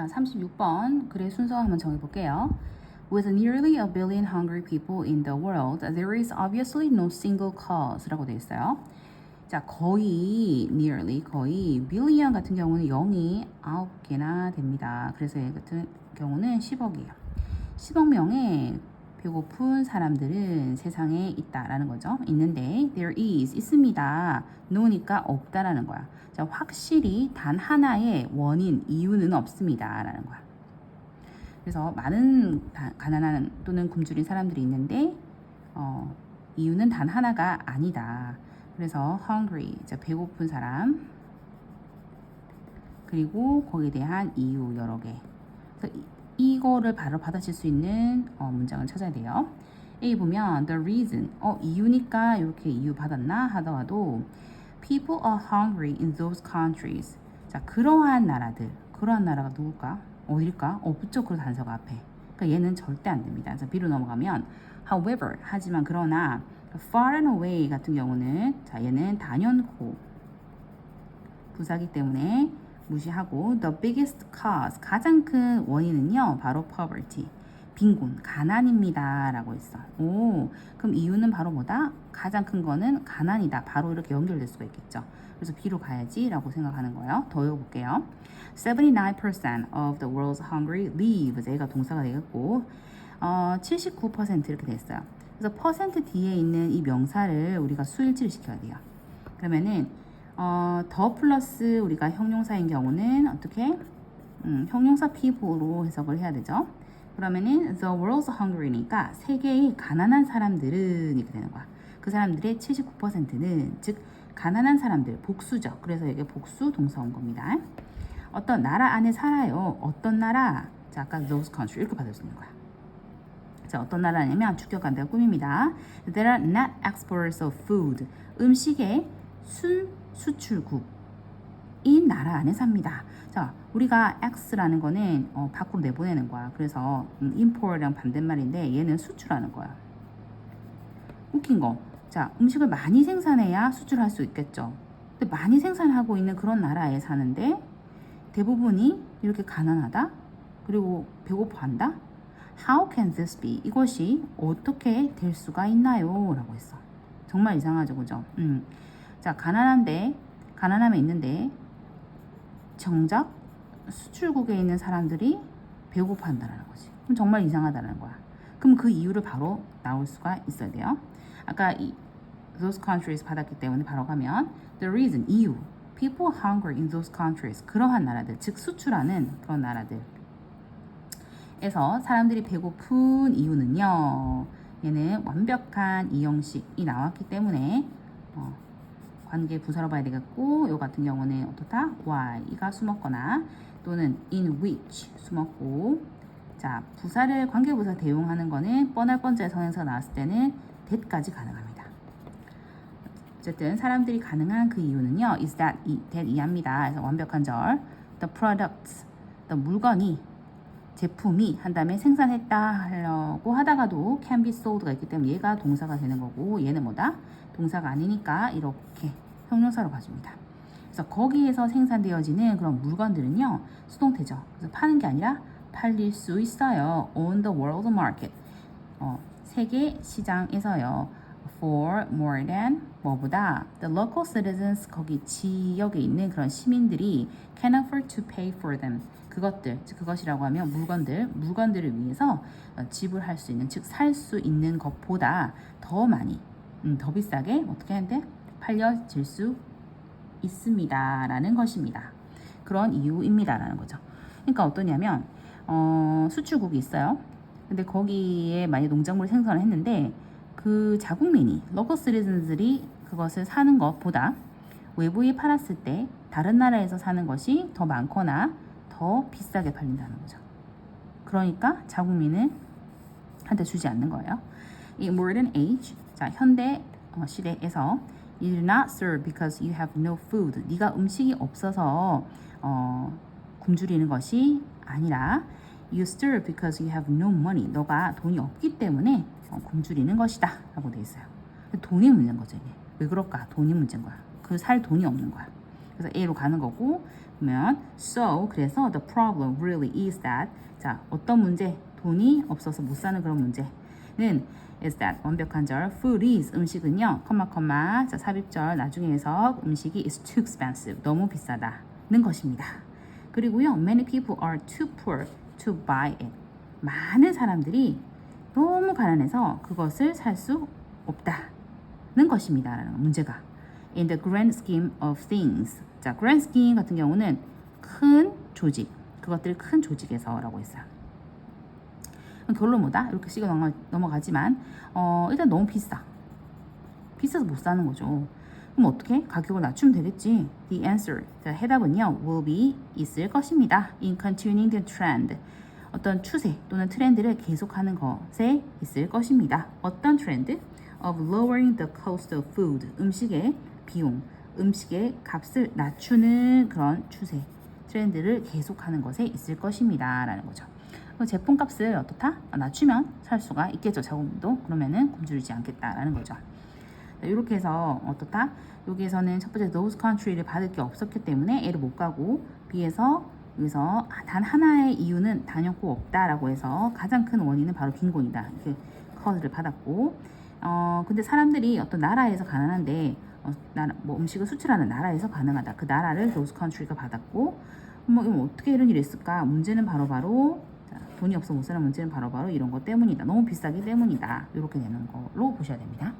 자, 36번 글의 순서 한번 정해볼게요. With nearly a billion hungry people in the world, there is obviously no single cause라고 되어 있어요. 자, 거의 nearly 거의 billion 같은 경우는 0이 9개나 됩니다. 그래서 얘 같은 경우는 10억이에요. 10억 명의 배고픈 사람들은 세상에 있다라는 거죠. 있는데 there is 있습니다. no니까 없다라는 거야. 자, 확실히 단 하나의 원인 이유는 없습니다라는 거야. 그래서 많은 다- 가난한 또는 굶주린 사람들이 있는데 어, 이유는 단 하나가 아니다. 그래서 hungry 자, 배고픈 사람 그리고 거기에 대한 이유 여러 개. 이거를 바로 받아칠 수 있는 어, 문장을 찾아야 돼요. A 보면 the reason 어 이유니까 이렇게 이유 받았나 하더라도 people are hungry in those countries. 자 그러한 나라들 그러한 나라가 누굴까? 어딜까? 어 붙죠 그 단서가 앞에. 그러니까 얘는 절대 안 됩니다. 그래서 B로 넘어가면 however 하지만 그러나 far and away 같은 경우는 자 얘는 단연코 부사기 때문에 무시하고 the biggest cause 가장 큰 원인은요 바로 poverty 빈곤 가난입니다라고 했어. 오 그럼 이유는 바로 뭐다? 가장 큰 거는 가난이다. 바로 이렇게 연결될 수가 있겠죠. 그래서 B로 가야지라고 생각하는 거예요. 더 외워볼게요. 79% of the world's hungry lives. 얘가 동사가 되겠고 어, 79% 이렇게 됐어요. 그래서 퍼센트 뒤에 있는 이 명사를 우리가 수일치를 시켜야 돼요. 그러면은 어, 더 플러스 우리가 형용사인 경우는 어떻게? 음, 형용사 피부로 해석을 해야 되죠. 그러면은 the world's hungry니까 세계의 가난한 사람들은 이렇게 되는 거야. 그 사람들의 79%는 즉 가난한 사람들 복수죠. 그래서 이게 복수 동사 온 겁니다. 어떤 나라 안에 살아요. 어떤 나라? 자, 아까 those country 이렇게 받을 수 있는 거야. 자, 어떤 나라냐면 주격한다가 꿈입니다. They are not exporters of food. 음식의 순 수출국. 이 나라 안에 삽니다. 자, 우리가 X라는 거는 어, 밖으로 내보내는 거야. 그래서 음, import랑 반대말인데 얘는 수출하는 거야. 웃긴 거. 자, 음식을 많이 생산해야 수출할 수 있겠죠. 근데 많이 생산하고 있는 그런 나라에 사는데 대부분이 이렇게 가난하다? 그리고 배고파한다? How can this be? 이것이 어떻게 될 수가 있나요? 라고 했어. 정말 이상하죠, 그죠? 음. 자, 가난한데, 가난함에 있는데, 정작 수출국에 있는 사람들이 배고파한다는 거지. 그럼 정말 이상하다는 거야. 그럼 그 이유를 바로 나올 수가 있어야 돼요. 아까 이 those countries 받았기 때문에 바로 가면 the reason 이유 people hungry in those countries 그러한 나라들 즉 수출하는 그런 나라들 에서 사람들이 배고픈 이유는요 얘는 완벽한 이형식이 나왔기 때문에 어, 관계 부사로 봐야 되겠고 요 같은 경우는 어떻다 why가 숨었거나 또는 in which 숨었고 자 부사를 관계 부사 대용하는 거는 뻔할 뻔자의 선행사가 나왔을 때는 that까지 가능합니다. 어쨌든 사람들이 가능한 그 이유는요 is that 이, that 이합니다. 그래서 완벽한 절 the products the 물건이 제품이 한 다음에 생산했다 하려고 하다가도 can be sold가 있기 때문에 얘가 동사가 되는 거고 얘는 뭐다? 동사가 아니니까 이렇게 형용사로 봐줍니다. 그래서 거기에서 생산되어지는 그런 물건들은요 수동태죠. 그래서 파는 게 아니라 팔릴 수 있어요. on the world market. 어, 세계 시장에서요. for more than 뭐보다 the local citizens 거기 지역에 있는 그런 시민들이 can afford to pay for them 그것들 즉 그것이라고 하면 물건들 물건들을 위해서 어, 지불할 수 있는 즉 살 수 있는 것보다 더 많이 음, 더 비싸게 어떻게 하는데 팔려질 수 있습니다 라는 것입니다. 그런 이유입니다 라는 거죠. 그러니까 어떠냐면 어, 수출국이 있어요. 근데 거기에 많이 농작물 생산을 했는데 그 자국민이 local citizens들이 그것을 사는 것보다 외부에 팔았을 때 다른 나라에서 사는 것이 더 많거나 더 비싸게 팔린다는 거죠. 그러니까 자국민은 한테 주지 않는 거예요. 이 modern age, 자 현대 어, 시대에서 you do not serve because you have no food. 네가 음식이 없어서 어, 굶주리는 것이 아니라 you serve because you have no money. 너가 돈이 없기 때문에 어, 굶주리는 것이다. 라고 돼 있어요. 돈이 문제인 거죠, 이게. 왜 그럴까? 돈이 문제인 거야. 그 살 돈이 없는 거야. 그래서 A로 가는 거고 그러면 so 그래서 the problem really is that 자 어떤 문제 돈이 없어서 못 사는 그런 문제는 is that 완벽한 절. food is 음식은요. 컴마 컴마. 자 삽입절. 나중에 해석 음식이 is too expensive. 너무 비싸다는 것입니다. 그리고요 many people are too poor to buy it. 많은 사람들이 너무 가난해서 그것을 살 수 없다는 것입니다. 문제가 in the grand scheme of things. 자 grand scheme 같은 경우는 큰 조직. 그것들 큰 조직에서라고 했어요. 그럼 결론 뭐다? 이렇게 넘어, 넘어가지만 어, 일단 너무 비싸. 비싸서 못 사는 거죠. 그럼 어떻게? 가격을 낮추면 되겠지. The answer. 자, 해답은요. will be 있을 것입니다. in continuing the trend. 어떤 추세 또는 트렌드를 계속하는 것에 있을 것입니다. 어떤 트렌드? of lowering the cost of food. 음식의 비용, 음식의 값을 낮추는 그런 추세, 트렌드를 계속하는 것에 있을 것입니다. 라는 거죠. 그럼 제품값을 어떻다? 아, 낮추면 살 수가 있겠죠. 자국민도 그러면은 굶주리지 않겠다라는 거죠. 이렇게 해서 어떻다? 여기에서는 첫 번째 those country를 받을 게 없었기 때문에 A를 못 가고 B에서 여기서 단 하나의 이유는 단연코 없다라고 해서 가장 큰 원인은 바로 빈곤이다. 이렇게 커드를 받았고 어 근데 사람들이 어떤 나라에서 가난한데 어, 나라, 뭐 음식을 수출하는 나라에서 가능하다. 그 나라를 those country가 받았고 뭐 이거 어떻게 이런 일이 있을까? 문제는 바로 바로 자, 돈이 없어 못 사는 문제는 바로 바로 이런 것 때문이다. 너무 비싸기 때문이다. 이렇게 되는 걸로 보셔야 됩니다.